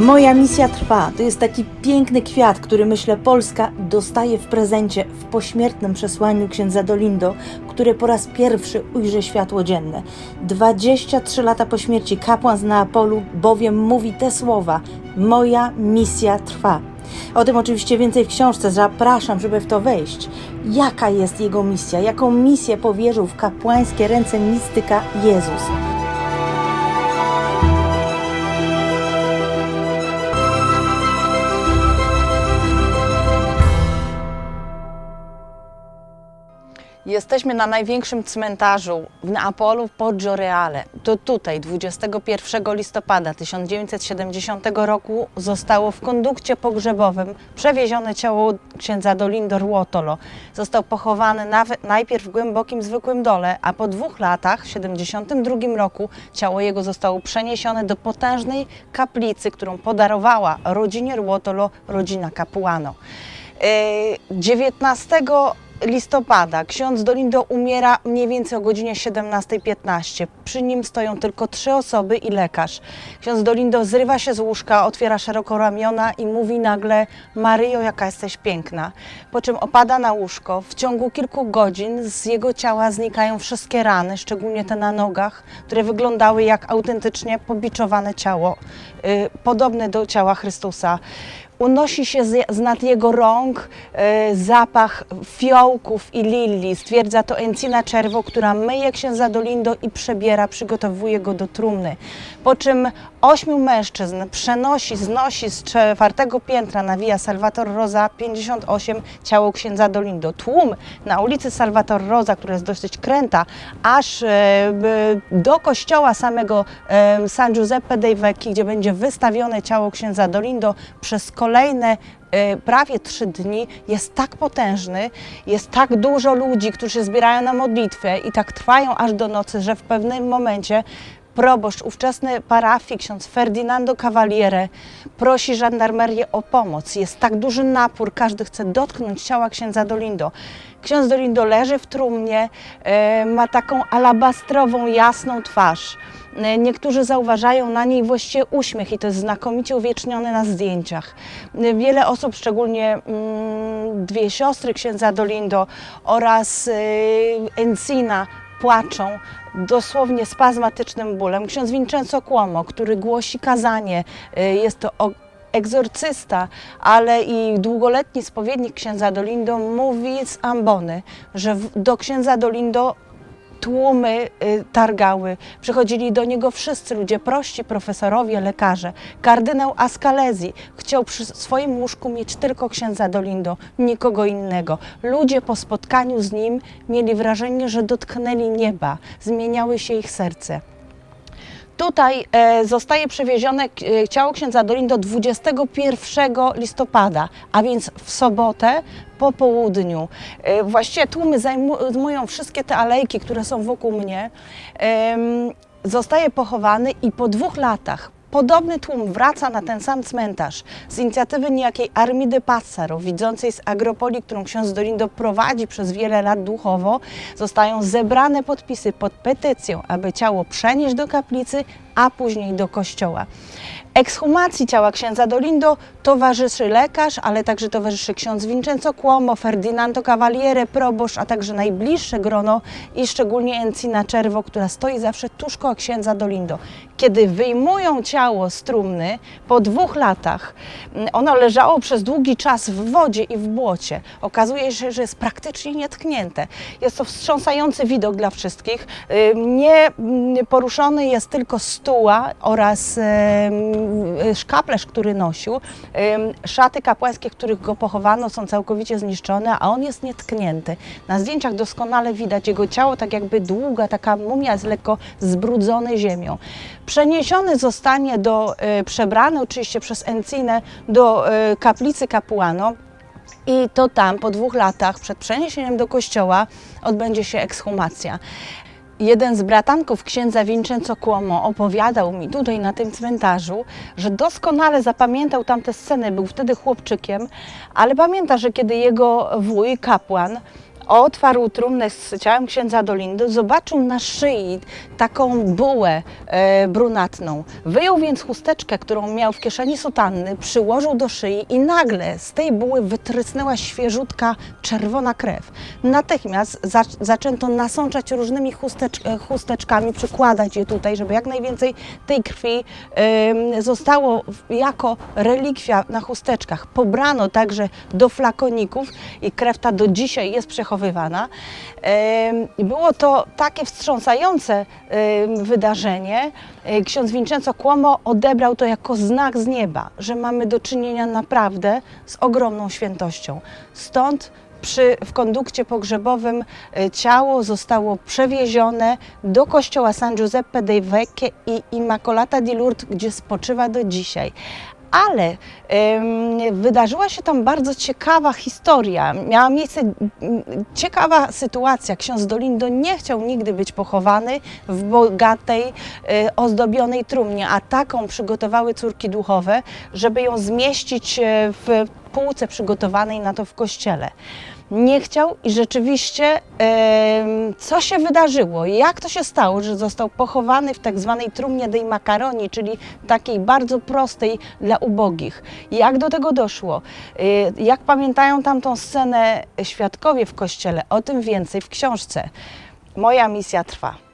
Moja misja trwa. To jest taki piękny kwiat, który myślę Polska dostaje w prezencie w pośmiertnym przesłaniu księdza Dolindo, które po raz pierwszy ujrzy światło dzienne. 23 lata po śmierci kapłan z Neapolu bowiem mówi te słowa: Moja misja trwa. O tym oczywiście więcej w książce. Zapraszam, żeby w to wejść. Jaka jest jego misja? Jaką misję powierzył w kapłańskie ręce mistyka Jezus? Jesteśmy na największym cmentarzu w Neapolu, w Poggio Reale. To tutaj 21 listopada 1970 roku zostało w kondukcie pogrzebowym przewiezione ciało księdza Dolindo Ruotolo. Został pochowany najpierw w głębokim, zwykłym dole, a po dwóch latach, w 1972 roku, ciało jego zostało przeniesione do potężnej kaplicy, którą podarowała rodzinie Ruotolo rodzina Capuano. Yy, 19 listopada ksiądz Dolindo umiera mniej więcej o godzinie 17.15. Przy nim stoją tylko trzy osoby i lekarz. Ksiądz Dolindo zrywa się z łóżka, otwiera szeroko ramiona i mówi nagle Maryjo, jaka jesteś piękna. Po czym opada na łóżko. W ciągu kilku godzin z jego ciała znikają wszystkie rany, szczególnie te na nogach, które wyglądały jak autentycznie pobiczowane ciało, y, podobne do ciała Chrystusa unosi się z, nad jego rąk e, zapach fiołków i lilii. Stwierdza to Encina Czerwo, która myje księdza Dolindo i przebiera, przygotowuje go do trumny. Po czym ośmiu mężczyzn przenosi, znosi z czwartego piętra na Via Salvator Rosa 58 ciało księdza Dolindo. Tłum na ulicy Salvator Rosa, która jest dosyć kręta, aż e, do kościoła samego San Giuseppe dei Vecchi, gdzie będzie wystawione ciało księdza Dolindo przez kolejne e, prawie trzy dni jest tak potężny, jest tak dużo ludzi, którzy się zbierają na modlitwę i tak trwają aż do nocy, że w pewnym momencie proboszcz ówczesny parafii, ksiądz Ferdinando Cavaliere, prosi żandarmerię o pomoc. Jest tak duży napór, każdy chce dotknąć ciała księdza Dolindo. Ksiądz Dolindo leży w trumnie, e, ma taką alabastrową, jasną twarz. E, Niektórzy zauważają na niej właściwie uśmiech i to jest znakomicie uwiecznione na zdjęciach. E, Wiele osób, szczególnie mm, dwie siostry księdza Dolindo oraz Encina, płaczą dosłownie spazmatycznym bólem. Ksiądz Vincenzo Cuomo, który głosi kazanie, y, jest to egzorcysta, ale i długoletni spowiednik księdza Dolindo, mówi z ambony, że do księdza Dolindo tłumy y, targały. Przychodzili do niego wszyscy ludzie, prości profesorowie, lekarze. Kardynał Ascalezi chciał przy swoim łóżku mieć tylko księdza Dolindo, nikogo innego. Ludzie po spotkaniu z nim mieli wrażenie, że dotknęli nieba, zmieniały się ich serce. Tutaj e, zostaje przewiezione e, ciało księdza Dolindo 21 listopada, a więc w sobotę po południu. E, właściwie tłumy zajmu- zajmują wszystkie te alejki, które są wokół mnie. Zostaje pochowany i po dwóch latach Podobny tłum wraca na ten sam cmentarz z inicjatywy niejakiej Armidy Passaro, widzącej z Agropolii, którą ksiądz Dolindo prowadzi przez wiele lat duchowo. Zostają zebrane podpisy pod petycją, aby ciało przenieść do kaplicy, a później do kościoła. Ekshumacji ciała księdza Dolindo towarzyszy lekarz, ale także towarzyszy ksiądz Vincenzo Cuomo, Ferdinando Cavaliere, proboszcz, a także najbliższe grono i szczególnie Encina Czerwo, która stoi zawsze tuż koło księdza Dolindo. Kiedy wyjmują ciało z trumny po dwóch latach, mm, ono leżało przez długi czas w wodzie i w błocie. Okazuje się, że jest praktycznie nietknięte. Jest to wstrząsający widok dla wszystkich. Nie mm, poruszony jest tylko stuła oraz szkaplerz, który nosił. Szaty kapłańskie, których go pochowano, są całkowicie zniszczone, a on jest nietknięty. Na zdjęciach doskonale widać jego ciało, tak jakby długa, taka mumia jest lekko zbrudzone ziemią. Przeniesiony zostanie do, y, przebrany oczywiście przez Encinę do y, kaplicy kapłano. I to tam po dwóch latach przed przeniesieniem do kościoła odbędzie się ekshumacja. Jeden z bratanków księdza Vincenzo Cuomo opowiadał mi tutaj na tym cmentarzu, że doskonale zapamiętał tamte sceny, był wtedy chłopczykiem, ale pamięta, że kiedy jego wuj, kapłan, otwarł trumnę z ciałem księdza Dolindy, zobaczył na szyi taką bułę e, brunatną. Wyjął więc chusteczkę, którą miał w kieszeni sutanny, przyłożył do szyi i nagle z tej buły wytrysnęła świeżutka czerwona krew. Natychmiast za, zaczęto nasączać różnymi e, chusteczkami, przykładać je tutaj, żeby jak najwięcej tej krwi zostało jako relikwia na chusteczkach. Pobrano także do flakoników i krew ta do dzisiaj jest Było to takie wstrząsające wydarzenie. E, Ksiądz Vincenzo Cuomo odebrał to jako znak z nieba, że mamy do czynienia naprawdę z ogromną świętością. Stąd przy, w kondukcie pogrzebowym e, ciało zostało przewiezione do kościoła San Giuseppe dei Vecchie i Immacolata di Lourdes, gdzie spoczywa do dzisiaj. Ale em, wydarzyła się tam bardzo ciekawa historia. Miała miejsce ciekawa sytuacja. Ksiądz Dolindo nie chciał nigdy być pochowany w bogatej, e, ozdobionej trumnie, a taką przygotowały córki duchowe, żeby ją zmieścić e, w półce przygotowanej na to w kościele. Nie chciał i rzeczywiście em, co się wydarzyło? Jak to się stało, że został pochowany w tak zwanej trumnie dei macaroni, czyli takiej bardzo prostej dla ubogich? Jak do tego doszło? Y, Jak pamiętają tamtą scenę świadkowie w kościele? O tym więcej w książce. Moja misja trwa.